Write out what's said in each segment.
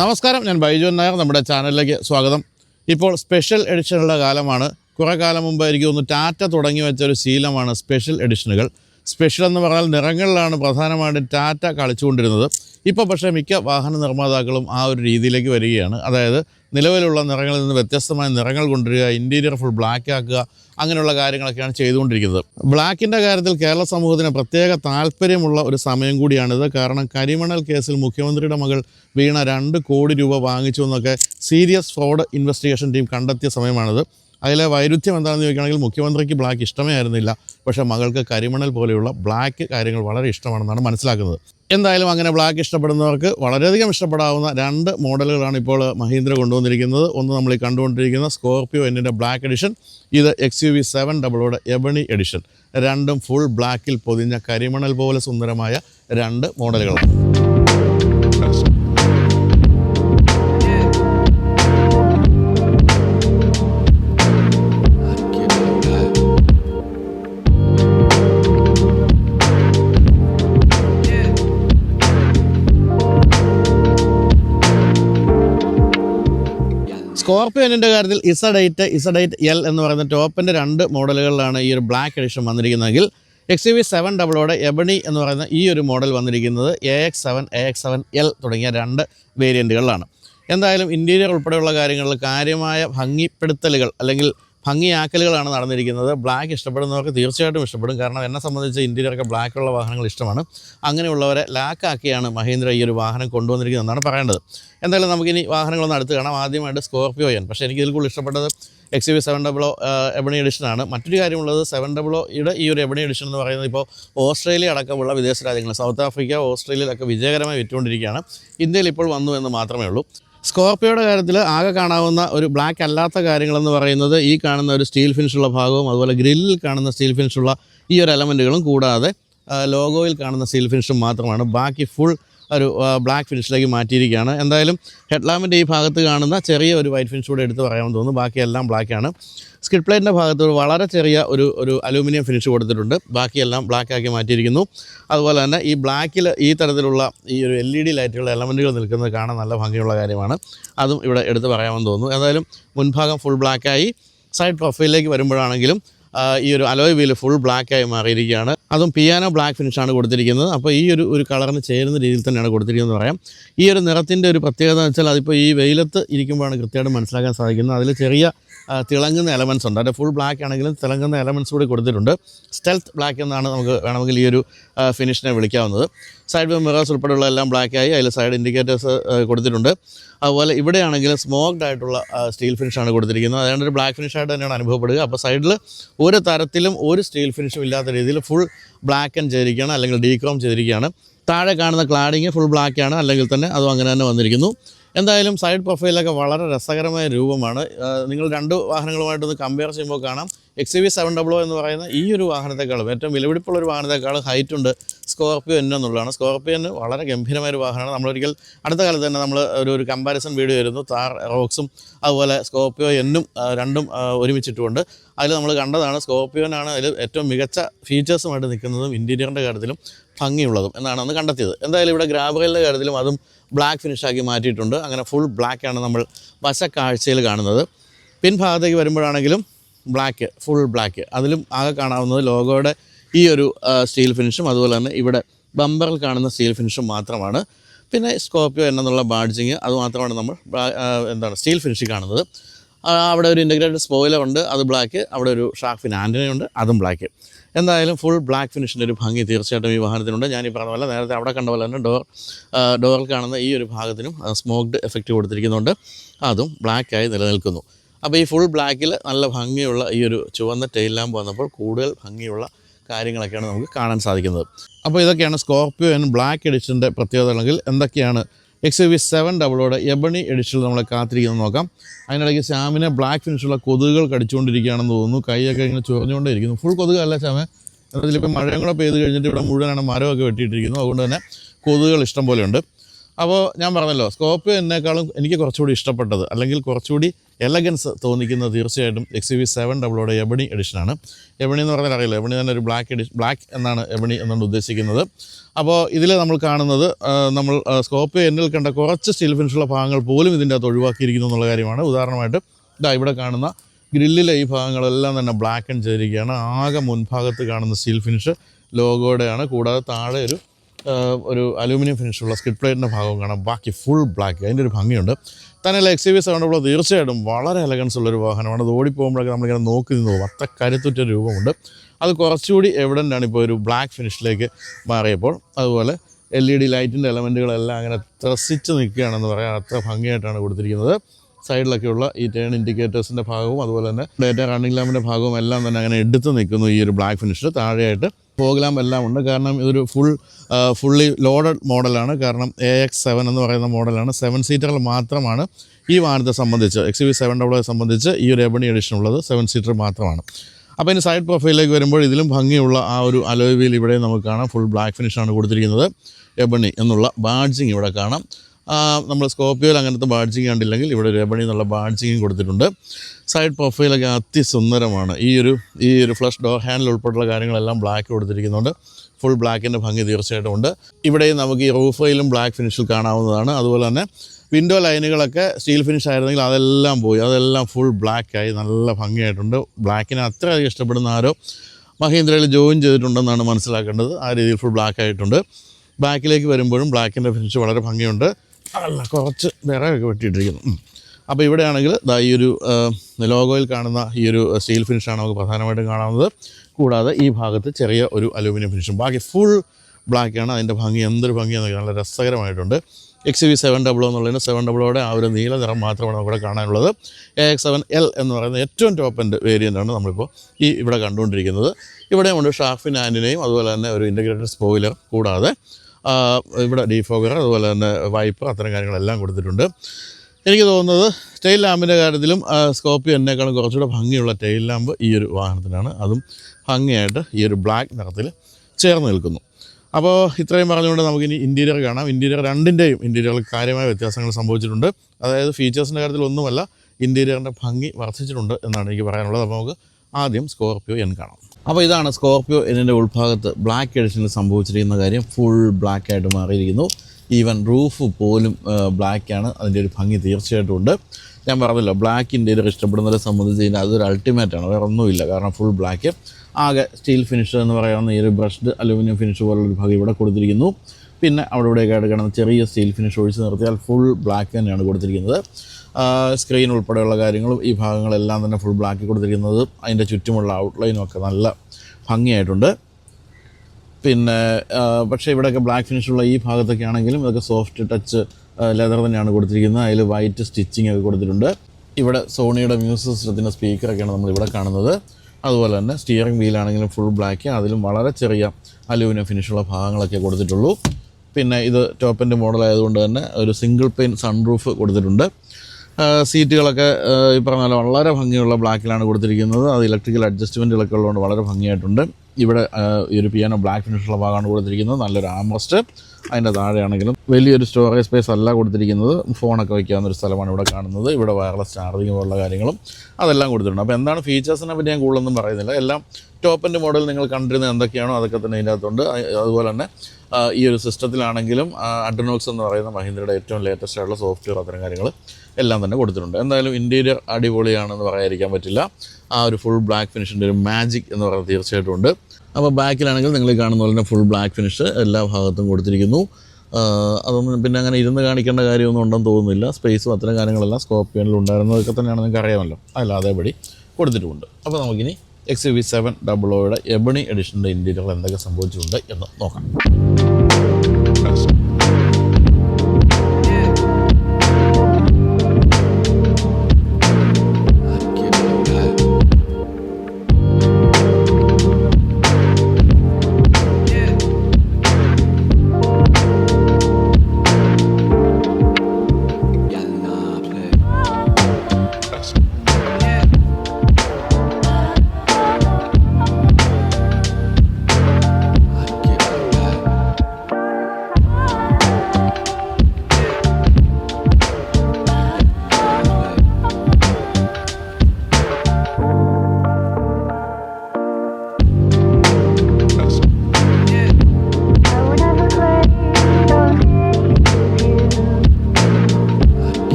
നമസ്കാരം ഞാൻ ബൈജു നായർ. നമ്മുടെ ചാനലിലേക്ക് സ്വാഗതം. ഇപ്പോൾ സ്പെഷ്യൽ എഡിഷനുള്ള കാലമാണ്. കുറേ കാലം മുമ്പ് എനിക്ക് ഒന്ന് ടാറ്റ തുടങ്ങി വെച്ച ഒരു ശീലമാണ് സ്പെഷ്യൽ എഡിഷനുകൾ. സ്പെഷ്യൽ എന്ന് പറഞ്ഞാൽ നിറങ്ങളിലാണ് പ്രധാനമായിട്ടും ടാറ്റ കളിച്ചുകൊണ്ടിരുന്നത്. ഇപ്പോൾ പക്ഷേ മിക്ക വാഹന നിർമ്മാതാക്കളും ആ ഒരു രീതിയിലേക്ക് വരികയാണ്. അതായത് നിലവിലുള്ള നിറങ്ങളിൽ നിന്ന് വ്യത്യസ്തമായ നിറങ്ങൾ കൊണ്ടുവരിക ഇന്റീരിയർ ഫുൾ ബ്ലാക്ക് ആക്കുക അങ്ങനെയുള്ള കാര്യങ്ങളൊക്കെയാണ് ചെയ്തുകൊണ്ടിരിക്കുന്നത്. ബ്ലാക്കിന്റെ കാര്യത്തിൽ കേരള സമൂഹത്തിന് പ്രത്യേക താല്പര്യമുള്ള ഒരു സമയം കൂടിയാണിത്. കാരണം കരിമണൽ കേസിൽ മുഖ്യമന്ത്രിയുടെ മകൾ വീണ രണ്ട് കോടി രൂപ വാങ്ങിച്ചു എന്നൊക്കെ സീരിയസ് ഫ്രോഡ് ഇൻവെസ്റ്റിഗേഷൻ ടീം കണ്ടെത്തിയ സമയമാണിത്. അതിലെ വൈരുദ്ധ്യം എന്താണെന്ന് ചോദിക്കുകയാണെങ്കിൽ മുഖ്യമന്ത്രിക്ക് ബ്ലാക്ക് ഇഷ്ടമേ ആയിരുന്നില്ല. പക്ഷേ മകൾക്ക് കരിമണൽ പോലെയുള്ള ബ്ലാക്ക് കാര്യങ്ങൾ വളരെ ഇഷ്ടമാണെന്നാണ് മനസ്സിലാക്കുന്നത്. എന്തായാലും അങ്ങനെ ബ്ലാക്ക് ഇഷ്ടപ്പെടുന്നവർക്ക് വളരെയധികം ഇഷ്ടപ്പെടാവുന്ന രണ്ട് മോഡലുകളാണ് ഇപ്പോൾ മഹീന്ദ്ര കൊണ്ടുവന്നിരിക്കുന്നത്. ഒന്ന് നമ്മൾ ഈ കണ്ടുകൊണ്ടിരിക്കുന്ന സ്കോർപ്പിയോ എന്നിന്റെ ബ്ലാക്ക് എഡിഷൻ ഇത് എക്സ് യു വി സെവൻ ഡബിളോടെ എബണി എഡിഷൻ രണ്ടും ഫുൾ ബ്ലാക്കിൽ പൊതിഞ്ഞ കരിമണൽ പോലെ സുന്ദരമായ രണ്ട് മോഡലുകളാണ്. സ്കോർപ്പിയോനിന്റെ കാര്യത്തിൽ ഇസഡൈറ്റ് ഇസഡൈറ്റ് എൽ എന്ന് പറയുന്ന ടോപ്പിന്റെ രണ്ട് മോഡലുകളിലാണ് ഈ ഒരു ബ്ലാക്ക് എഡിഷൻ വന്നിരിക്കുന്നതെങ്കിൽ എക്സ് യു വി സെവൻ ഡബിളോടെ എബണി എന്ന് പറയുന്ന ഈ ഒരു മോഡൽ വന്നിരിക്കുന്നത് A X seven A X seven L തുടങ്ങിയ രണ്ട് വേരിയന്റുകളിലാണ് എന്തായാലും ഇന്റീരിയർ ഉൾപ്പെടെയുള്ള കാര്യങ്ങളിൽ കാര്യമായ ഭംഗിപ്പെടുത്തലുകൾ അല്ലെങ്കിൽ ഭംഗിയാക്കലുകളാണ് നടന്നിരിക്കുന്നത്. ബ്ലാക്ക് ഇഷ്ടപ്പെടുന്നവർക്ക് തീർച്ചയായിട്ടും ഇഷ്ടപ്പെടും. കാരണം എന്നെ സംബന്ധിച്ച് ഇന്റീരിയറൊക്കെ ബ്ലാക്കുള്ള വാഹനങ്ങൾ ഇഷ്ടമാണ്. അങ്ങനെയുള്ളവരെ ലാക്കാക്കിയാണ് മഹീന്ദ്ര ഈ ഒരു വാഹനം കൊണ്ടുവന്നിരിക്കുന്നതെന്നാണ് പറയേണ്ടത്. എന്തായാലും നമുക്കിനി വാഹനങ്ങളൊന്ന് അടുത്ത് കാണാം. ആദ്യമായിട്ട് സ്കോർപ്പിയോ എൻ പക്ഷേ എനിക്ക് ഇതിൽ കൂടുതൽ ഇഷ്ടപ്പെട്ടത് X V seven double O ebony എഡിഷനാണ് മറ്റൊരു കാര്യമുള്ളത് സെവൻ ഡബിളോയുടെ ഈ ഒരു എബണി എഡിഷൻ എന്ന് പറയുന്നത് ഇപ്പോൾ ഓസ്ട്രേലിയ അടക്കമുള്ള വിദേശ രാജ്യങ്ങൾ സൗത്ത് ആഫ്രിക്ക ഓസ്ട്രേലിയയിലൊക്കെ വിജയകരമായി വിറ്റുകൊണ്ടിരിക്കുകയാണ്. ഇന്ത്യയിൽ ഇപ്പോൾ വന്നു എന്ന് മാത്രമേ ഉള്ളൂ. സ്കോർപ്പിയോയുടെ കാര്യത്തിൽ ആകെ കാണാവുന്ന ഒരു ബ്ലാക്ക് അല്ലാത്ത കാര്യങ്ങളെന്ന് പറയുന്നത് ഈ കാണുന്ന ഒരു സ്റ്റീൽ ഫിനിഷുള്ള ഭാഗവും അതുപോലെ ഗ്രില്ലിൽ കാണുന്ന സ്റ്റീൽ ഫിനിഷുള്ള ഈ ഒരു എലമെന്റുകളും കൂടാതെ ലോഗോയിൽ കാണുന്ന സ്റ്റീൽ ഫിനിഷും മാത്രമാണ്. ബാക്കി ഫുൾ ഒരു ബ്ലാക്ക് ഫിനിഷിലേക്ക് മാറ്റിയിരിക്കുകയാണ്. എന്തായാലും ഹെഡ്ലാമ്പിന്റെ ഈ ഭാഗത്ത് കാണുന്ന ചെറിയ ഒരു വൈറ്റ് ഫിനിഷ് കൂടെ എടുത്ത് പറയാമെന്ന് തോന്നുന്നു. ബാക്കിയെല്ലാം ബ്ലാക്കാണ് സ്കിഡ് പ്ലേറ്റിന്റെ ഭാഗത്ത് വളരെ ചെറിയ ഒരു ഒരു അലൂമിനിയം ഫിനിഷ് കൊടുത്തിട്ടുണ്ട്. ബാക്കിയെല്ലാം ബ്ലാക്ക് ആക്കി മാറ്റിയിരിക്കുന്നു. അതുപോലെ തന്നെ ഈ ബ്ലാക്കിൽ ഈ തരത്തിലുള്ള ഈ ഒരു എൽ ഇ ഡി ലൈറ്റുകളുടെ എലമെന്റുകൾ നിൽക്കുന്നത് കാണാൻ നല്ല ഭംഗിയുള്ള കാര്യമാണ്. അതും ഇവിടെ എടുത്ത് പറയാമെന്ന് തോന്നുന്നു. ഏതായാലും മുൻഭാഗം ഫുൾ ബ്ലാക്കായി സൈഡ് പ്രൊഫൈലിലേക്ക് വരുമ്പോഴാണെങ്കിലും ഈ ഒരു അലോയ് വീൽ ഫുൾ ബ്ലാക്കായി മാറിയിരിക്കുകയാണ്. അതും പിയാനോ ബ്ലാക്ക് ഫിനിഷാണ് കൊടുത്തിരിക്കുന്നത്. അപ്പോൾ ഈ ഒരു ഒരു കളറിന് ചേരുന്ന രീതിയിൽ തന്നെയാണ് കൊടുത്തിരിക്കുന്നത് പറയാം. ഈ ഒരു നിറത്തിന്റെ ഒരു പ്രത്യേകത എന്ന് വെച്ചാൽ അതിപ്പോൾ ഈ വെയിലത്ത് ഇരിക്കുമ്പോഴാണ് കൃത്യമായിട്ട് മനസ്സിലാക്കാൻ സാധിക്കുന്നത്. അതിൽ ചെറിയ തിളങ്ങുന്ന എലമെൻസ് ഉണ്ട്. അതിന്റെ ഫുൾ ബ്ലാക്ക് ആണെങ്കിലും തിളങ്ങുന്ന എലമെൻസ് കൂടി കൊടുത്തിട്ടുണ്ട്. സ്റ്റെൽത്ത് ബ്ലാക്ക് എന്നാണ് നമുക്ക് വേണമെങ്കിൽ ഈ ഒരു ഫിനിഷിനെ വിളിക്കാവുന്നത്. സൈഡ് വ്യൂ മിറേഴ്സ് ഉൾപ്പെടെയുള്ള എല്ലാം ബ്ലാക്കായി അതിൽ സൈഡ് ഇൻഡിക്കേറ്റേഴ്സ് കൊടുത്തിട്ടുണ്ട്. അതുപോലെ ഇവിടെയാണെങ്കിൽ സ്മോക്ഡ് ആയിട്ടുള്ള സ്റ്റീൽ ഫിനിഷാണ് കൊടുത്തിരിക്കുന്നത്. അതുകൊണ്ട് ഒരു ബ്ലാക്ക് ഫിനിഷായിട്ട് തന്നെയാണ് അനുഭവപ്പെടുക. അപ്പോൾ സൈഡിൽ ഒരു തരത്തിലും ഒരു സ്റ്റീൽ ഫിനിഷും ഇല്ലാത്ത രീതിയിൽ ഫുൾ ബ്ലാക്ക് ആൻഡ് ചെയ്തിരിക്കുകയാണ് അല്ലെങ്കിൽ ഡീക്രോം ചെയ്തിരിക്കുകയാണ്. താഴെ കാണുന്ന ക്ലാഡിങ് ഫുൾ ബ്ലാക്കാണ് അല്ലെങ്കിൽ തന്നെ അതും അങ്ങനെ തന്നെ വന്നിരിക്കുന്നു. എന്തായാലും സൈഡ് പ്രൊഫൈലൊക്കെ വളരെ രസകരമായ രൂപമാണ്. നിങ്ങൾ രണ്ട് വാഹനങ്ങളുമായിട്ടൊന്ന് കമ്പയർ ചെയ്യുമ്പോൾ കാണാം. എക്സ് വി സെവൻ ഡബ്ലോ എന്ന് പറയുന്ന ഈ ഒരു വാഹനത്തെക്കാളും ഏറ്റവും വിലപിടിപ്പുള്ള ഒരു വാഹനത്തെക്കാളും ഹൈറ്റ് ഉണ്ട് സ്കോർപ്പിയോ എൻ എന്നുള്ളതാണ്. സ്കോർപ്പിയോ എൻ വളരെ ഗംഭീരമായ ഒരു വാഹനമാണ്. നമ്മളൊരിക്കൽ അടുത്ത കാലത്ത് തന്നെ നമ്മൾ ഒരു ഒരു കമ്പാരിസൺ വീഡിയോ ആയിരുന്നു. താർ റോക്സും അതുപോലെ സ്കോർപ്പിയോ എന്നും രണ്ടും ഒരുമിച്ചിട്ടുമുണ്ട്. അതിൽ നമ്മൾ കണ്ടതാണ് സ്കോർപ്പിയോനാണ് അതിൽ ഏറ്റവും മികച്ച ഫീച്ചേഴ്സുമായിട്ട് നിൽക്കുന്നതും ഇന്റീരിയറിന്റെ കാര്യത്തിലും ഭംഗിയുള്ളതും എന്നാണ് അന്ന് കണ്ടെത്തിയത്. എന്തായാലും ഇവിടെ ഗ്രാബുകളുടെ കാര്യത്തിലും അതും ബ്ലാക്ക് ഫിനിഷാക്കി മാറ്റിയിട്ടുണ്ട്. അങ്ങനെ ഫുൾ ബ്ലാക്കാണ് നമ്മൾ വശക്കാഴ്ചയിൽ കാണുന്നത്. പിൻഭാഗത്തേക്ക് വരുമ്പോഴാണെങ്കിലും ബ്ലാക്ക് ഫുൾ ബ്ലാക്ക് അതിലും ആകെ കാണാവുന്നത് ലോഗോയുടെ ഈ ഒരു സ്റ്റീൽ ഫിനിഷും അതുപോലെ തന്നെ ഇവിടെ ബമ്പറിൽ കാണുന്ന സ്റ്റീൽ ഫിനിഷും മാത്രമാണ്. പിന്നെ സ്കോപ്പിയോ എന്നുള്ള ബാഡ്ജിങ് അതുമാത്രമാണ് നമ്മൾ എന്താണ് സ്റ്റീൽ ഫിനിഷിൽ കാണുന്നത്. അവിടെ ഒരു ഇന്റഗ്രേറ്റഡ് സ്പോയിലർ ഉണ്ട് അത് ബ്ലാക്ക് അവിടെ ഒരു ഷാഫിൻ ഫിൻ ആന്റനയുണ്ട് അതും ബ്ലാക്ക് എന്തായാലും ഫുൾ ബ്ലാക്ക് ഫിനിഷിന്റെ ഒരു ഭംഗി തീർച്ചയായിട്ടും ഈ വാഹനത്തിനുണ്ട്. ഞാൻ ഈ പറഞ്ഞ പോലെ നേരത്തെ അവിടെ കണ്ട പോലെ തന്നെ ഡോർ ഡോറിൽ കാണുന്ന ഈ ഒരു ഭാഗത്തിനും സ്മോക്ക്ഡ് എഫക്റ്റ് കൊടുത്തിരിക്കുന്നുണ്ട്. അതും ബ്ലാക്കായി നിലനിൽക്കുന്നു. അപ്പോൾ ഈ ഫുൾ ബ്ലാക്കിൽ നല്ല ഭംഗിയുള്ള ഈ ഒരു ചുവന്ന ടെയിൽ ലാമ്പ് വന്നപ്പോൾ കൂടുതൽ ഭംഗിയുള്ള കാര്യങ്ങളൊക്കെയാണ് നമുക്ക് കാണാൻ സാധിക്കുന്നത്. അപ്പോൾ ഇതൊക്കെയാണ് സ്കോർപ്പിയോ എൻ ബ്ലാക്ക് എഡിഷന്റെ പ്രത്യേകതകളെങ്കിൽ എന്തൊക്കെയാണ് എക്സ് വി സെവൻ ഡബിളോടെ എബണി എഡിഷനിൽ നമ്മളെ കാത്തിരിക്കുന്നത് നോക്കാം. അതിനിടയ്ക്ക് ശ്യാമിനെ ബ്ലാക്ക് ഫിനിഷുള്ള കൊതുകുകൾ കടിച്ചുകൊണ്ടിരിക്കുകയാണെന്ന് തോന്നുന്നു. കൈയൊക്കെ ഇങ്ങനെ ചൊറിഞ്ഞുകൊണ്ടേ ഇരിക്കുന്നു ഫുൾ കൊതുകല്ല ശ്യാമേ. എന്നതിലിപ്പോൾ മഴയും കൂടെ പെയ്ത് കഴിഞ്ഞിട്ട് ഇവിടെ മുഴുവനാണ് മരമൊക്കെ വെട്ടിയിട്ടിരിക്കുന്നു. അതുകൊണ്ട് തന്നെ കൊതുകുകൾ ഇഷ്ടം ഉണ്ട്. അപ്പോൾ ഞാൻ പറഞ്ഞല്ലോ സ്കോപ്പ് എന്നേക്കാളും എനിക്ക് കുറച്ചുകൂടി ഇഷ്ടപ്പെട്ടത് അല്ലെങ്കിൽ കുറച്ചുകൂടി എലഗൻസ് തോന്നിക്കുന്നത് തീർച്ചയായിട്ടും എക്സ് വി സെവൻ ഡബിളോടെ എബണി എഡിഷനാണ് എബണി എന്ന് പറഞ്ഞാൽ അറിയില്ല എബണി തന്നെ ഒരു ബ്ലാക്ക് എഡിഷൻ ബ്ലാക്ക് എന്നാണ് എബണി എന്നുകൊണ്ട് ഉദ്ദേശിക്കുന്നത്. അപ്പോൾ ഇതിൽ നമ്മൾ കാണുന്നത് നമ്മൾ സ്കോപ്പ് എന്നിൽ കണ്ട കുറച്ച് സ്റ്റീൽ ഫിനിഷുള്ള ഭാഗങ്ങൾ പോലും ഇതിന്റെ അകത്ത് ഒഴിവാക്കിയിരിക്കുന്നു എന്നുള്ള കാര്യമാണ്. ഉദാഹരണമായിട്ട് ഇതാ ഇവിടെ കാണുന്ന ഗ്രില്ലിലെ ഈ ഭാഗങ്ങളെല്ലാം തന്നെ ബ്ലാക്ക് ആൻഡ് ചെയ്തിരിക്കുകയാണ് ആകെ മുൻഭാഗത്ത് കാണുന്ന സ്റ്റീൽ ഫിനിഷ് ലോഗോയുടെയാണ് കൂടാതെ താഴെ ഒരു ഒരു അലൂമിനിയം ഫിനിഷുള്ള സ്കിഡ് പ്ലേറ്റിന്റെ ഭാഗവും കാണാം. ബാക്കി ഫുൾ ബ്ലാക്ക് അതിന്റെ ഒരു ഭംഗിയുണ്ട്. തന്നെയല്ല എക്സ് വി സെവൻ ഡബിൾ തീർച്ചയായിട്ടും വളരെ എലഗൻസ് ഉള്ളൊരു വാഹനമാണ്. അത് ഓടിപ്പോകുമ്പോഴൊക്കെ നമ്മളിങ്ങനെ നോക്കി നിന്ന് പോകും അത്ര കരുത്തുറ്റ രൂപമുണ്ട്. അത് കുറച്ചുകൂടി എവിഡന്റ് ആണ് ഇപ്പോൾ ഒരു ബ്ലാക്ക് ഫിനിഷിലേക്ക് മാറിയപ്പോൾ. അതുപോലെ എൽ ഇ ഡി ലൈറ്റിന്റെ എലമെന്റുകളെല്ലാം അങ്ങനെ ത്രസിച്ച് നിൽക്കുകയാണെന്ന് പറയാം. അത്ര ഭംഗിയായിട്ടാണ് കൊടുത്തിരിക്കുന്നത്. സൈഡിലൊക്കെയുള്ള ഈ ടേൺ ഇൻഡിക്കേറ്റേഴ്സിന്റെ ഭാഗവും അതുപോലെ തന്നെ ഡേറ്റ റണ്ണിംഗ് ലാമ്പിന്റെ ഭാഗവും എല്ലാം തന്നെ അങ്ങനെ എടുത്ത് നിൽക്കുന്നു ഈ ഒരു ബ്ലാക്ക് ഫിനിഷ് താഴെയായിട്ട് പ്രോഗ്രാം എല്ലാം ഉണ്ട്. കാരണം ഇതൊരു ഫുൾ ഫുള്ളി ലോഡഡ് മോഡലാണ്. കാരണം എ എക്സ് സെവൻ എന്ന് പറയുന്ന മോഡലാണ്. സെവൻ സീറ്ററിൽ മാത്രമാണ് ഈ വാഹനത്തെ സംബന്ധിച്ച് എക്സ് വി സെവൻ ഡബിളെ സംബന്ധിച്ച് ഈ ഒരു എബണി എഡിഷൻ ഉള്ളത്. സെവൻ സീറ്റർ മാത്രമാണ്. അപ്പോൾ ഇനി സൈഡ് പ്രൊഫൈലിലേക്ക് വരുമ്പോൾ ഇതിലും ഭംഗിയുള്ള ആ ഒരു അലോയ് വീൽ ഇവിടെ നമുക്ക് കാണാം. ഫുൾ ബ്ലാക്ക് ഫിനിഷാണ് കൊടുത്തിരിക്കുന്നത്. എബണി എന്നുള്ള ബാഡ്ജിങ് ഇവിടെ കാണാം. നമ്മൾ സ്കോപ്പിയോയിൽ അങ്ങനത്തെ ബാഡ്ജിങ് കണ്ടില്ലെങ്കിൽ ഇവിടെ ഒരു എന്നുള്ള ബാഡ്ജിങ് കൊടുത്തിട്ടുണ്ട്. സൈഡ് പ്രൊഫൈലൊക്കെ അതിസുന്ദരമാണ്. ഈ ഒരു ഈ ഒരു ഫ്ലഷ് ഡോ ഹാൻഡിൽ ഉൾപ്പെടെയുള്ള കാര്യങ്ങളെല്ലാം ബ്ലാക്ക് കൊടുത്തിരിക്കുന്നുണ്ട്. ഫുൾ ബ്ലാക്കിന്റെ ഭംഗി തീർച്ചയായിട്ടും ഉണ്ട്. ഇവിടെയും നമുക്ക് ഈ റൂഫയിലും ബ്ലാക്ക് ഫിനിഷിൽ കാണാവുന്നതാണ്. അതുപോലെ തന്നെ വിൻഡോ ലൈനുകളൊക്കെ സ്റ്റീൽ ഫിനിഷ് ആയിരുന്നെങ്കിൽ അതെല്ലാം പോയി. അതെല്ലാം ഫുൾ ബ്ലാക്കായി നല്ല ഭംഗിയായിട്ടുണ്ട്. ബ്ലാക്കിനെ അത്രയധികം ഇഷ്ടപ്പെടുന്ന ആരോ മഹീന്ദ്രയിൽ ജോയിൻ ചെയ്തിട്ടുണ്ടെന്നാണ് മനസ്സിലാക്കേണ്ടത്. ആ രീതിയിൽ ഫുൾ ബ്ലാക്ക് ആയിട്ടുണ്ട്. ബാക്കിലേക്ക് വരുമ്പോഴും ബ്ലാക്കിന്റെ ഫിനിഷ് വളരെ ഭംഗിയുണ്ട്. അല്ല കുറച്ച് വിറകൊക്കെ വെട്ടിയിട്ടിരിക്കുന്നു. അപ്പോൾ ഇവിടെയാണെങ്കിൽ ദാ ഈ ഒരു ലോഗോയിൽ കാണുന്ന ഈ ഒരു സ്റ്റീൽ ഫിനിഷാണ് നമുക്ക് പ്രധാനമായിട്ടും കാണാവുന്നത്. കൂടാതെ ഈ ഭാഗത്ത് ചെറിയ ഒരു അലൂമിനിയം ഫിനിഷും. ബാക്കി ഫുൾ ബ്ലാക്കാണ് അതിന്റെ ഭംഗി എന്തൊരു ഭംഗിയാണെന്ന് നല്ല രസകരമായിട്ടുണ്ട്. എക്സ് വി സെവൻ ഡബിൾ എന്നുള്ളതിന് സെവൻ ഡബിളോടെ ആ ഒരു നീല നിറം മാത്രമാണ് നമുക്കിവിടെ കാണാനുള്ളത്. എ എക്സ് സെവൻ എൽ എന്ന് പറയുന്ന ഏറ്റവും ടോപ്പ് എന്റെ വേരിയന്റാണ് നമ്മളിപ്പോൾ ഈ ഇവിടെ കണ്ടുകൊണ്ടിരിക്കുന്നത്. ഇവിടെ ഇവിടെയുമുണ്ട് ഷാഫിൻ ആന്റിനെയും അതുപോലെ തന്നെ ഒരു ഇന്റഗ്രേറ്റഡ് സ്പോയിലർ കൂടാതെ ഇവിടെ ഡീഫോഗർ അതുപോലെ തന്നെ വൈപ്പ് അത്തരം കാര്യങ്ങളെല്ലാം കൊടുത്തിട്ടുണ്ട്. എനിക്ക് തോന്നുന്നത് ടെയിൽ ലാമ്പിന്റെ കാര്യത്തിലും സ്കോപ്പിയോ എന്നേക്കാളും കുറച്ചുകൂടെ ഭംഗിയുള്ള ടെയിൽ ലാമ്പ് ഈ ഒരു വാഹനത്തിനാണ്. അതും ഭംഗിയായിട്ട് ഈ ഒരു ബ്ലാക്ക് നിറത്തിൽ ചേർന്ന് നിൽക്കുന്നു. അപ്പോൾ ഇത്രയും പറഞ്ഞുകൊണ്ട് നമുക്കിനി ഇന്റീരിയർ കാണാം. ഇന്റീരിയർ രണ്ടിന്റെയും ഇന്റീരിയറിൽ കാര്യമായ വ്യത്യാസങ്ങൾ സംഭവിച്ചിട്ടുണ്ട്. അതായത് ഫീച്ചേഴ്സിന്റെ കാര്യത്തിൽ ഒന്നുമല്ല ഇന്റീരിയറിന്റെ ഭംഗി വർദ്ധിച്ചിട്ടുണ്ട് എന്നാണ് എനിക്ക് പറയാനുള്ളത്. അപ്പോൾ നമുക്ക് ആദ്യം സ്കോർപ്പിയോ എൻ കാണാം. അപ്പോൾ ഇതാണ് സ്കോർപ്പിയോ എന്നിന്റെ ഉൾഭാഗത്ത് ബ്ലാക്ക് എഡിഷനിൽ സംഭവിച്ചിരിക്കുന്ന കാര്യം. ഫുൾ ബ്ലാക്ക് ആയിട്ട് മാറിയിരിക്കുന്നു. ഈവൻ റൂഫ് പോലും ബ്ലാക്കാണ് അതിന്റെ ഒരു ഭംഗി തീർച്ചയായിട്ടും ഉണ്ട്. ഞാൻ പറഞ്ഞല്ലോ ബ്ലാക്ക് ഇന്റീരിയർ ഇഷ്ടപ്പെടുന്നവരെ സംബന്ധിച്ച് കഴിഞ്ഞാൽ അതൊരു അൾട്ടിമേറ്റ് ആണ്. വേറെ ഒന്നുമില്ല. കാരണം ഫുൾ ബ്ലാക്ക്. ആകെ സ്റ്റീൽ ഫിനിഷ് എന്ന് പറയുന്ന ഈ ഒരു ബ്രഷ്ഡ് അലൂമിനിയം ഫിനിഷ് പോലുള്ളൊരു ഭാഗം ഇവിടെ കൊടുത്തിരിക്കുന്നു. പിന്നെ അവിടെ ഇവിടെയൊക്കെ ആയിട്ട് കിടന്ന ചെറിയ സ്റ്റീൽ ഫിനിഷ് ഒഴിച്ച് നിർത്തിയാൽ ഫുൾ ബ്ലാക്ക് തന്നെയാണ് കൊടുത്തിരിക്കുന്നത്. സ്ക്രീൻ ഉൾപ്പെടെയുള്ള കാര്യങ്ങളും ഈ ഭാഗങ്ങളെല്ലാം തന്നെ ഫുൾ ബ്ലാക്കി കൊടുത്തിരിക്കുന്നത്. അതിന്റെ ചുറ്റുമുള്ള ഔട്ട്ലൈനും ഒക്കെ നല്ല ഭംഗിയായിട്ടുണ്ട്. പിന്നെ പക്ഷേ ഇവിടെയൊക്കെ ബ്ലാക്ക് ഫിനിഷുള്ള ഈ ഭാഗത്തൊക്കെ ആണെങ്കിലും ഇതൊക്കെ സോഫ്റ്റ് ടച്ച് ലെതർ തന്നെയാണ് കൊടുത്തിരിക്കുന്നത്. അതിൽ വൈറ്റ് സ്റ്റിച്ചിങ് ഒക്കെ കൊടുത്തിട്ടുണ്ട്. ഇവിടെ സോണിയുടെ മ്യൂസിക് സിസ്റ്റത്തിന്റെ സ്പീക്കറൊക്കെയാണ് നമ്മൾ ഇവിടെ കാണുന്നത്. അതുപോലെ തന്നെ സ്റ്റിയറിംഗ് വീലാണെങ്കിലും ഫുൾ ബ്ലാക്ക് അതിലും വളരെ ചെറിയ അലൂമിനിയം ഫിനിഷുള്ള ഭാഗങ്ങളൊക്കെ കൊടുത്തിട്ടുള്ളൂ. പിന്നെ ഇത് ടോപ്പിന്റെ മോഡലായതുകൊണ്ട് തന്നെ ഒരു സിംഗിൾ പെയിൻ സൺറൂഫ് കൊടുത്തിട്ടുണ്ട്. സീറ്റുകളൊക്കെ ഈ പറഞ്ഞ പോലെ വളരെ ഭംഗിയുള്ള ബ്ലാക്കിലാണ് കൊടുത്തിരിക്കുന്നത്. അത് ഇലക്ട്രിക്കൽ അഡ്ജസ്റ്റ്മെന്റുകളൊക്കെ ഉള്ളതുകൊണ്ട് വളരെ ഭംഗിയായിട്ടുണ്ട്. ഇവിടെ ഈ ഒരു പിയാനോ ബ്ലാക്ക് ഫിനിഷുള്ള ഭാഗമാണ് കൊടുത്തിരിക്കുന്നത്. നല്ലൊരു ആംറസ്റ്റ് അതിന്റെ താഴെയാണെങ്കിലും വലിയൊരു സ്റ്റോറേജ് സ്പേസ് അല്ല കൊടുത്തിരിക്കുന്നത്. ഫോണൊക്കെ വയ്ക്കാവുന്ന ഒരു സ്ഥലമാണ് ഇവിടെ കാണുന്നത്. ഇവിടെ വയർലെസ് ചാർജിങ് പോലുള്ള കാര്യങ്ങളും അതെല്ലാം കൊടുത്തിട്ടുണ്ട്. അപ്പോൾ എന്താണ് ഫീച്ചേഴ്സിനെ പറ്റി ഞാൻ കൂടുതലൊന്നും പറയുന്നില്ല. എല്ലാം ടോപ്പ് എന്റെ മോഡൽ നിങ്ങൾ കണ്ടിരുന്നത് എന്തൊക്കെയാണോ അതൊക്കെ തന്നെ ഇതിനകത്തുണ്ട്. അതുപോലെ തന്നെ ഈ ഒരു സിസ്റ്റത്തിലാണെങ്കിലും അഡ്രനോക്സ് എന്ന് പറയുന്ന മഹീന്ദ്രയുടെ ഏറ്റവും ലേറ്റസ്റ്റ് ആയിട്ടുള്ള സോഫ്റ്റ്വെയർ അത്തരം കാര്യങ്ങൾ എല്ലാം തന്നെ കൊടുത്തിട്ടുണ്ട്. എന്തായാലും ഇന്റീരിയർ അടിപൊളിയാണെന്ന് പറയാതിരിക്കാൻ പറ്റില്ല. ആ ഒരു ഫുൾ ബ്ലാക്ക് ഫിനിഷിന്റെ ഒരു മാജിക് എന്ന് പറയുന്നത് തീർച്ചയായിട്ടും ഉണ്ട്. അപ്പോൾ ബാക്കിലാണെങ്കിൽ നിങ്ങൾ കാണുന്ന പോലെ തന്നെ ഫുൾ ബ്ലാക്ക് ഫിനിഷ് എല്ലാ ഭാഗത്തും കൊടുത്തിരിക്കുന്നു. അതൊന്നും പിന്നെ അങ്ങനെ ഇരുന്ന് കാണിക്കേണ്ട കാര്യമൊന്നും ഉണ്ടെന്ന് തോന്നുന്നില്ല. സ്പേസും അത്തരം കാര്യങ്ങളെല്ലാം സ്കോപ്പിയനിൽ ഉണ്ടായിരുന്നതൊക്കെ തന്നെയാണ് നിങ്ങൾക്ക് അറിയാമല്ലോ. അല്ല അതേപടി കൊടുത്തിട്ടുമുണ്ട് അപ്പോൾ നമുക്കിനി എക്സ് വി സെവൻ ഡബിൾ ഒയുടെ എബണി എഡിഷന്റെ ഇന്റീരിയർ എന്തൊക്കെ സംഭവിച്ചിട്ടുണ്ട് എന്ന് നോക്കാം.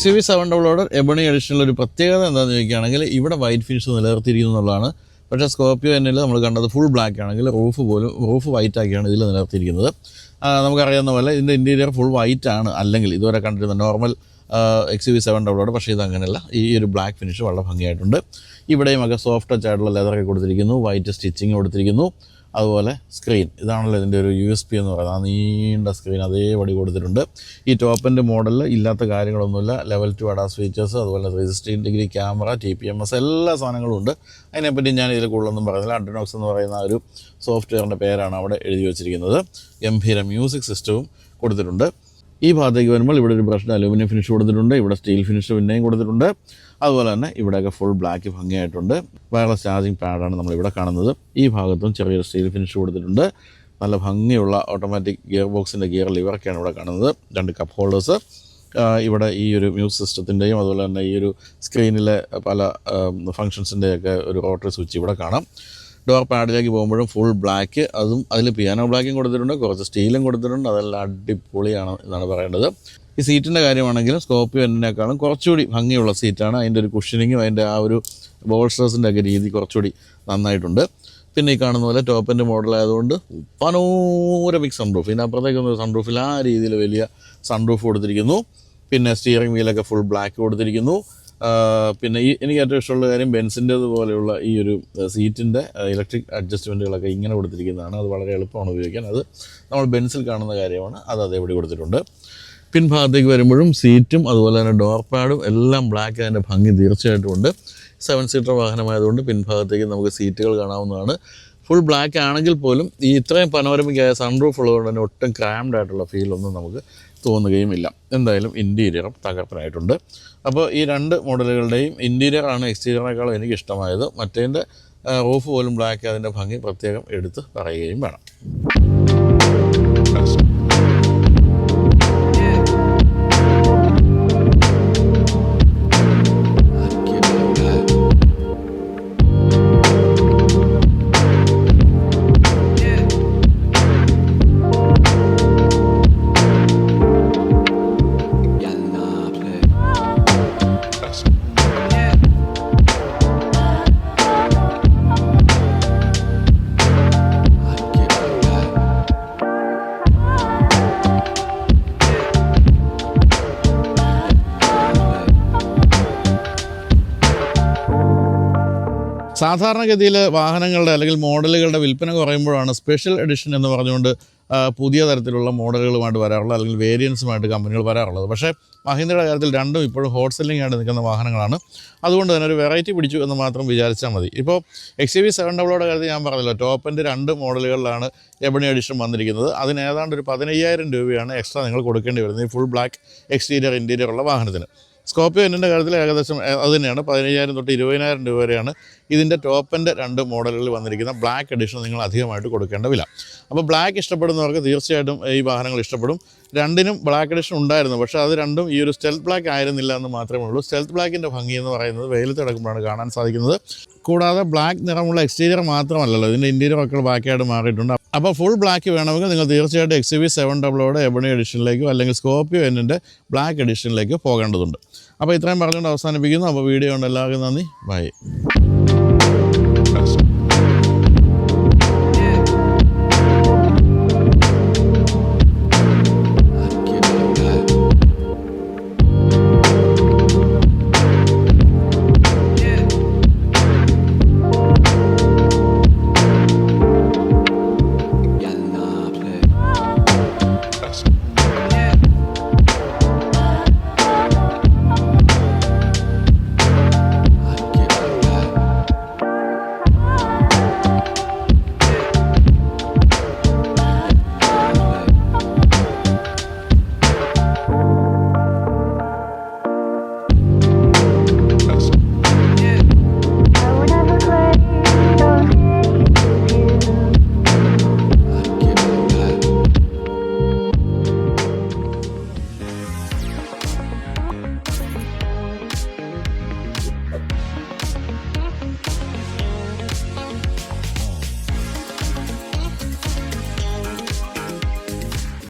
X U V seven double order ebony എഡിഷനിൽ ഒരു പ്രത്യേകത എന്താണെന്ന് ചോദിക്കുകയാണെങ്കിൽ ഇവിടെ വൈറ്റ് ഫിനിഷ് നിലനിർത്തിയിരിക്കുന്നു എന്നുള്ളതാണ്. പക്ഷേ സ്കോർപ്പിയോ എന്നിൽ നമ്മൾ കണ്ടത് ഫുൾ ബ്ലാക്ക് ആണെങ്കിൽ റൂഫ് പോലും റൂഫ് വൈറ്റ് ആക്കിയാണ് ഇതിൽ നിലനിർത്തിയിരിക്കുന്നത്. നമുക്കറിയാവുന്ന പോലെ ഇതിന്റെ ഇന്റീരിയർ ഫുൾ വൈറ്റ് ആണ്. അല്ലെങ്കിൽ ഇതുവരെ കണ്ടിരുന്ന നോർമൽ എക്സ് വി സെവൻ ഡബിളോട് പക്ഷേ ഇത് ഈ ഒരു ബ്ലാക്ക് ഫിനിഷ് വളരെ ഭംഗിയായിട്ടുണ്ട്. ഇവിടെയും ഒക്കെ സോഫ്റ്റ് ടച്ച് ആയിട്ടുള്ള ലെതറൊക്കെ കൊടുത്തിരിക്കുന്നു. വൈറ്റ് സ്റ്റിച്ചിങ് കൊടുത്തിരിക്കുന്നു. അതുപോലെ സ്ക്രീൻ ഇതാണല്ലോ ഇതിന്റെ ഒരു യു എസ് പി എന്ന് പറയുന്നത്. ആ നീണ്ട സ്ക്രീൻ അതേപടി കൊടുത്തിട്ടുണ്ട്. ഈ ടോപ്പിന്റെ മോഡലിൽ ഇല്ലാത്ത കാര്യങ്ങളൊന്നുമില്ല. ലെവൽ ടു അഡാസ് ഫീച്ചേഴ്സ് അതുപോലെ three sixteen degree camera T P M S എല്ലാ സാധനങ്ങളും ഉണ്ട്. അതിനെപ്പറ്റി ഞാൻ ഇതിൽ കൂടുതലൊന്നും പറയുന്നില്ല. അഡ്രിനോക്സ് എന്ന് പറയുന്ന ഒരു സോഫ്റ്റ്വെയറിന്റെ പേരാണ് അവിടെ എഴുതി വച്ചിരിക്കുന്നത്. ഗംഭീര മ്യൂസിക് സിസ്റ്റവും കൊടുത്തിട്ടുണ്ട്. ഈ ഭാഗത്തേക്ക് വരുമ്പോൾ ഇവിടെ ഒരു ബ്രഷ് അലൂമിനിയം ഫിനിഷ് കൊടുത്തിട്ടുണ്ട്. ഇവിടെ സ്റ്റീൽ ഫിനിഷ് പിന്നെയും കൊടുത്തിട്ടുണ്ട്. അതുപോലെ തന്നെ ഇവിടെയൊക്കെ ഫുൾ ബ്ലാക്ക് ഭംഗിയായിട്ടുണ്ട്. വയർലെസ് ചാർജിങ് പാഡാണ് നമ്മളിവിടെ കാണുന്നത്. ഈ ഭാഗത്തും ചെറിയൊരു സ്റ്റീൽ ഫിനിഷ് കൊടുത്തിട്ടുണ്ട്. നല്ല ഭംഗിയുള്ള ഓട്ടോമാറ്റിക് ഗിയർ ബോക്സിന്റെ ഗിയർ ലിവറൊക്കെയാണ് ഇവിടെ കാണുന്നത്. രണ്ട് കപ്പ് ഹോൾഡേഴ്സ് ഇവിടെ ഈ ഒരു മ്യൂസിക് സിസ്റ്റത്തിന്റെയും അതുപോലെ തന്നെ ഈ ഒരു സ്ക്രീനിലെ പല ഫങ്ഷൻസിന്റെയൊക്കെ ഒരു റോട്ടറി സ്വിച്ച് ഇവിടെ കാണാം. ഡോർ പാഡിലേക്ക് പോകുമ്പോഴും ഫുൾ ബ്ലാക്ക് അതും അതിൽ പിയാനോ ബ്ലാക്കും കൊടുത്തിട്ടുണ്ട്. കുറച്ച് സ്റ്റീലും കൊടുത്തിട്ടുണ്ട്. അതെല്ലാം അടിപൊളിയാണ് എന്നാണ് പറയേണ്ടത് ഈ സീറ്റിന്റെ കാര്യമാണെങ്കിലും സ്കോപ്പിയോ എന്നതിനേക്കാളും കുറച്ചുകൂടി ഭംഗിയുള്ള സീറ്റാണ് അതിന്റെ ഒരു കുഷനിങ്ങും അതിന്റെ ആ ഒരു ബോൾസ്റ്റേഴ്സിന്റെ ഒക്കെ രീതി കുറച്ചുകൂടി നന്നായിട്ടുണ്ട്. പിന്നെ ഈ കാണുന്ന പോലെ ടോപ്പിന്റെ മോഡലായതുകൊണ്ട് പനോരമിക് സൺറൂഫ് ഇതിനപ്പുറത്തേക്കൊന്നും സൺറൂഫിൽ ആ രീതിയിൽ വലിയ സൺറൂഫ് കൊടുത്തിരിക്കുന്നു. പിന്നെ സ്റ്റിയറിംഗ് വീലൊക്കെ ഫുൾ ബ്ലാക്ക് കൊടുത്തിരിക്കുന്നു. പിന്നെ ഈ എനിക്ക് ഏറ്റവും ഇഷ്ടമുള്ള കാര്യം ബെൻസിന്റേത് പോലെയുള്ള ഈ ഒരു സീറ്റിന്റെ ഇലക്ട്രിക് അഡ്ജസ്റ്റ്മെന്റുകളൊക്കെ ഇങ്ങനെ കൊടുത്തിരിക്കുന്നതാണ്. അത് വളരെ എളുപ്പമാണ് ഉപയോഗിക്കാൻ. അത് നമ്മൾ ബെൻസിൽ കാണുന്ന കാര്യമാണ്. അത് അതേപടി കൊടുത്തിട്ടുണ്ട്. പിൻഭാഗത്തേക്ക് വരുമ്പോഴും സീറ്റും അതുപോലെ തന്നെ ഡോർ പാഡും എല്ലാം ബ്ലാക്ക് അതിന്റെ ഭംഗി തീർച്ചയായിട്ടും ഉണ്ട്. സെവൻ സീറ്റർ വാഹനമായതുകൊണ്ട് പിൻഭാഗത്തേക്ക് നമുക്ക് സീറ്റുകൾ കാണാവുന്നതാണ്. ഫുൾ ബ്ലാക്ക് ആണെങ്കിൽ പോലും ഈ ഇത്രയും പനോരമിക്കായ സൺറൂഫ് ഉള്ളതുകൊണ്ട് തന്നെ ഒട്ടും ക്രാംഡ് ആയിട്ടുള്ള ഫീലൊന്നും നമുക്ക് തോന്നുകയുമില്ല. എന്തായാലും ഇന്റീരിയറും തകർപ്പനായിട്ടുണ്ട്. അപ്പോൾ ഈ രണ്ട് മോഡലുകളുടെയും ഇന്റീരിയറാണ് എക്സ്റ്റീരിയറിനേക്കാളും എനിക്ക് ഇഷ്ടമായത് മറ്റേതിന്റെ റൂഫ് പോലും ബ്ലാക്ക് അതിന്റെ ഭംഗി പ്രത്യേകം എടുത്ത് പറയുകയും വേണം. സാധാരണഗതിയിൽ വാഹനങ്ങളുടെ അല്ലെങ്കിൽ മോഡലുകളുടെ വിൽപ്പന കുറയുമ്പോഴാണ് സ്പെഷ്യൽ എഡിഷൻ എന്ന് പറഞ്ഞുകൊണ്ട് പുതിയ തരത്തിലുള്ള മോഡലുകളുമായിട്ട് വരാറുള്ളത് അല്ലെങ്കിൽ വേരിയൻസുമായിട്ട് കമ്പനികൾ വരാറുള്ളത്. പക്ഷേ മഹീന്ദ്രയുടെ കാര്യത്തിൽ രണ്ടും ഇപ്പോഴും ഹോട്ട് സെല്ലിംഗ് ആയിട്ട് നിൽക്കുന്ന വാഹനങ്ങളാണ്. അതുകൊണ്ട് തന്നെ ഒരു വെറൈറ്റി പിടിച്ചു എന്ന് മാത്രം വിചാരിച്ചാൽ മതി. ഇപ്പോൾ എക്സ് യു വി സെവൻ ഡബിളോടെ കാര്യത്തിൽ ഞാൻ പറഞ്ഞല്ലോ ടോപ്പിന്റെ രണ്ട് മോഡലുകളിലാണ് എബണി എഡിഷൻ വന്നിരിക്കുന്നത്. അതിന് ഏതാണ്ട് ഒരു പതിനയ്യായിരം രൂപയാണ് എക്സ്ട്രാ നിങ്ങൾ കൊടുക്കേണ്ടി വരുന്നത് ഈ ഫുൾ ബ്ലാക്ക് എക്സ്റ്റീരിയർ ഇന്റീരിയർ ഉള്ള വാഹനത്തിന്. സ്കോപ്പിയോ എന്നിന്റെ കാര്യത്തിൽ ഏകദേശം അത് തന്നെയാണ്. പതിനയ്യായിരം തൊട്ട് ഇരുപതിനായിരം രൂപ വരെയാണ് ഇതിന്റെ ടോപ്പിന്റെ രണ്ട് മോഡലുകളിൽ വന്നിരിക്കുന്ന ബ്ലാക്ക് എഡിഷൻ നിങ്ങൾ അധികമായിട്ട് കൊടുക്കേണ്ട വില. അപ്പോൾ ബ്ലാക്ക് ഇഷ്ടപ്പെടുന്നവർക്ക് തീർച്ചയായിട്ടും ഈ വാഹനങ്ങൾ ഇഷ്ടപ്പെടും. രണ്ടിനും ബ്ലാക്ക് എഡിഷൻ ഉണ്ടായിരുന്നു. പക്ഷേ അത് രണ്ടും ഈ ഒരു സ്റ്റെൽത്ത് ബ്ലാക്ക് ആയിരുന്നില്ല എന്ന് മാത്രമേ ഉള്ളൂ. സ്റ്റെൽത്ത് ബ്ലാക്കിന്റെ ഭംഗി എന്ന് പറയുന്നത് വെയിലത്ത് കിടക്കുമ്പോഴാണ് കാണാൻ സാധിക്കുന്നത്. കൂടാതെ ബ്ലാക്ക് നിറമുള്ള എക്സ്റ്റീരിയർ മാത്രമല്ലല്ലോ. ഇതിന്റെ ഇന്റീരിയർ ഒക്കെ ബ്ലാക്കായിട്ട് മാറിയിട്ടുണ്ട്. അപ്പോൾ ഫുൾ ബ്ലാക്ക് വേണമെങ്കിൽ നിങ്ങൾ തീർച്ചയായിട്ടും എക്സ് വി സെവൻ ഡബിളോടെ എബണി എഡിഷനിലേക്കോ അല്ലെങ്കിൽ സ്കോപ്പിയോ എന്നിന്റെ ബ്ലാക്ക് എഡിഷനിലേക്ക് പോകേണ്ടതുണ്ട്. അപ്പോൾ ഇത്രയും പറഞ്ഞുകൊണ്ട് അവസാനിപ്പിക്കുന്നു. അപ്പോൾ വീഡിയോ ഉണ്ട് എല്ലാവർക്കും നന്ദി. ബൈ